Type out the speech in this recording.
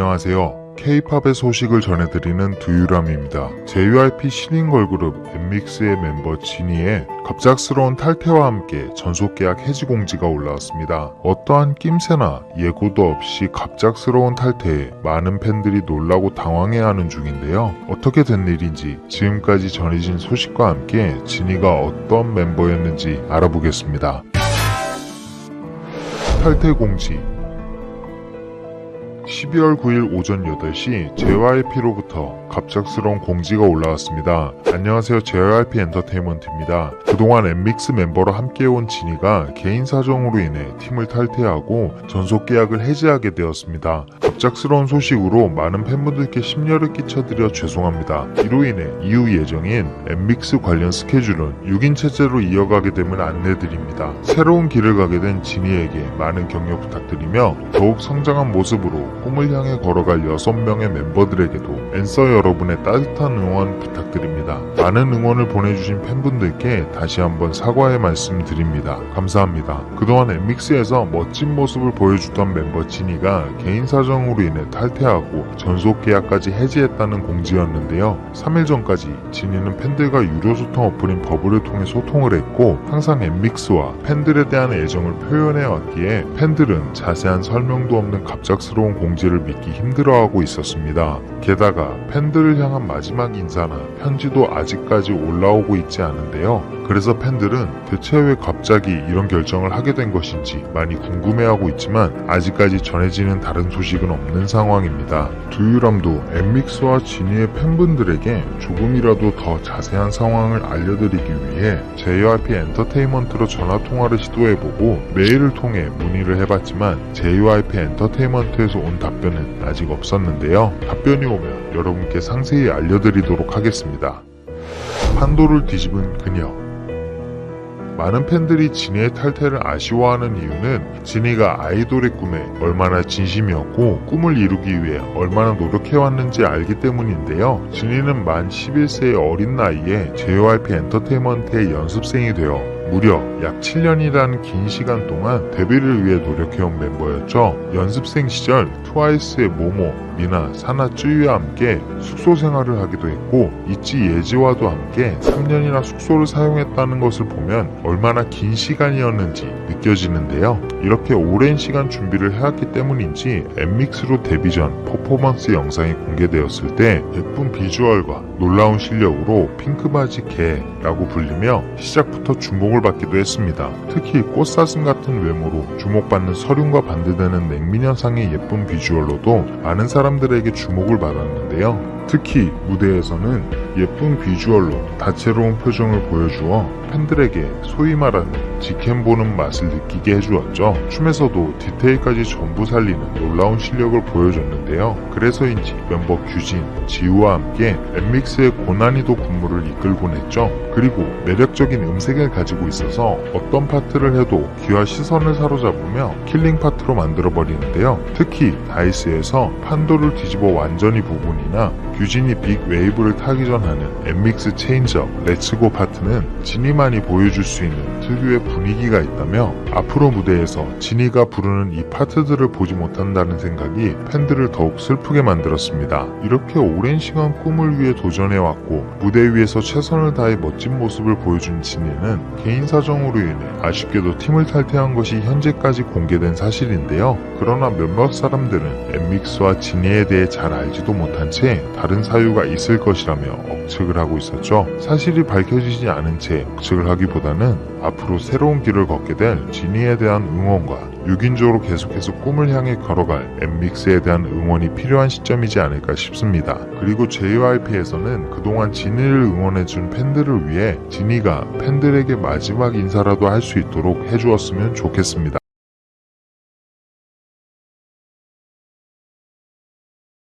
안녕하세요. K-팝의 소식을 전해드리는 두유람입니다. JYP 신인 걸그룹 엠믹스의 멤버 지니의 갑작스러운 탈퇴와 함께 전속계약 해지 공지가 올라왔습니다. 어떠한 낌새나 예고도 없이 갑작스러운 탈퇴에 많은 팬들이 놀라고 당황해하는 중인데요. 어떻게 된 일인지 지금까지 전해진 소식과 함께 지니가 어떤 멤버였는지 알아보겠습니다. 탈퇴 공지 12월 9일 오전 8시 JYP로부터 갑작스러운 공지가 올라왔습니다. 안녕하세요. JYP 엔터테인먼트입니다. 그동안 엠믹스 멤버로 함께해온 지니가 개인 사정으로 인해 팀을 탈퇴하고 전속 계약을 해지하게 되었습니다. 갑작스러운 소식으로 많은 팬분들께 심려를 끼쳐드려 죄송합니다. 이로 인해 이후 예정인 엠믹스 관련 스케줄은 6인 체제로 이어가게 됨을 안내드립니다. 새로운 길을 가게 된 지니에게 많은 격려 부탁드리며 더욱 성장한 모습으로 꿈을 향해 걸어갈 6명의 멤버들에게도 앤서 여러분의 따뜻한 응원 부탁드립니다. 많은 응원을 보내주신 팬분들께 다시 한번 사과의 말씀 드립니다. 감사합니다. 그동안 엠믹스에서 멋진 모습을 보여주던 멤버 지니가 개인 사정으로 인해 탈퇴하고 전속 계약까지 해지했다는 공지였는데요. 3일 전까지 지니는 팬들과 유료 소통 어플인 버블을 통해 소통을 했고 항상 엠믹스와 팬들에 대한 애정을 표현해 왔기에 팬들은 자세한 설명도 없는 갑작스러운 공지를 믿기 힘들어하고 있었습니다. 게다가 팬들을 향한 마지막 인사나 편지도 아직 까지 올라오고 있지 않은데요. 그래서 팬들은 대체 왜 갑자기 이런 결정을 하게 된 것인지 많이 궁금해하고 있지만 아직까지 전해지는 다른 소식은 없는 상황입니다. 두유람도 엠믹스와 지니의 팬분들에게 조금이라도 더 자세한 상황을 알려드리기 위해 JYP 엔터테인먼트로 전화통화를 시도해보고 메일을 통해 문의를 해봤지만 JYP 엔터테인먼트에서 온 답변은 아직 없었는데요. 답변이 오면 여러분께 상세히 알려드리도록 하겠습니다. 판도를 뒤집은 그녀 많은 팬들이 지니의 탈퇴를 아쉬워하는 이유는 지니가 아이돌의 꿈에 얼마나 진심이었고 꿈을 이루기 위해 얼마나 노력해왔는지 알기 때문인데요. 지니는 만 11세의 어린 나이에 JYP 엔터테인먼트의 연습생이 되어 무려 약 7년이라는 긴 시간 동안 데뷔를 위해 노력해온 멤버였죠. 연습생 시절 트와이스의 모모, 미나, 사나 쯔유와 함께 숙소 생활을 하기도 했고 이치 예지와도 함께 3년이나 숙소를 사용했다는 것을 보면 얼마나 긴 시간이었는지 느껴지는데요. 이렇게 오랜 시간 준비를 해왔기 때문인지 엠믹스로 데뷔 전 퍼포먼스 영상이 공개되었을 때 예쁜 비주얼과 놀라운 실력으로 핑크바지 개라고 불리며 시작부터 주목을 받기도 했습니다. 특히 꽃사슴 같은 외모로 주목받는 서륜과 반대되는 냉미녀상의 예쁜 비주얼로도 많은 사람 들에게 주목을 받았는데요. 특히 무대에서는 예쁜 비주얼로 다채로운 표정을 보여주어 팬들에게 소위 말하는 직캠 보는 맛을 느끼게 해주었죠. 춤에서도 디테일까지 전부 살리는 놀라운 실력을 보여줬는데요. 그래서인지 멤버 규진, 지우와 함께 엠믹스의 고난이도 군무를 이끌곤 했죠. 그리고 매력적인 음색을 가지고 있어서 어떤 파트를 해도 귀와 시선을 사로잡으며 킬링 파트로 만들어버리는데요. 특히 다이스에서 판도를 뒤집어 완전히 부분이나 규진이 빅 웨이브를 타기 전 하는 엠믹스 체인지업 렛츠고 파트는 지니만이 보여줄 수 있는 특유의 분위기가 있다며 앞으로 무대에서 지니가 부르는 이 파트들을 보지 못한다는 생각이 팬들을 더욱 슬프게 만들었습니다. 이렇게 오랜 시간 꿈을 위해 도전해왔고 무대 위에서 최선을 다해 멋진 모습을 보여준 지니는 개인 사정으로 인해 아쉽게도 팀을 탈퇴한 것이 현재까지 공개된 사실인데요. 그러나 몇몇 사람들은 엠믹스와 지니에 대해 잘 알지도 못한 채 다른 사유가 있을 것이라며 억측을 하고 있었죠. 사실이 밝혀지지 않은 채 억측을 하기보다는 앞으로 새로운 길을 걷게 될 지니에 대한 응원과 6인조로 계속해서 꿈을 향해 걸어갈 엠믹스에 대한 응원이 필요한 시점이지 않을까 싶습니다. 그리고 JYP에서는 그동안 지니를 응원해준 팬들을 위해 지니가 팬들에게 마지막 인사라도 할 수 있도록 해주었으면 좋겠습니다.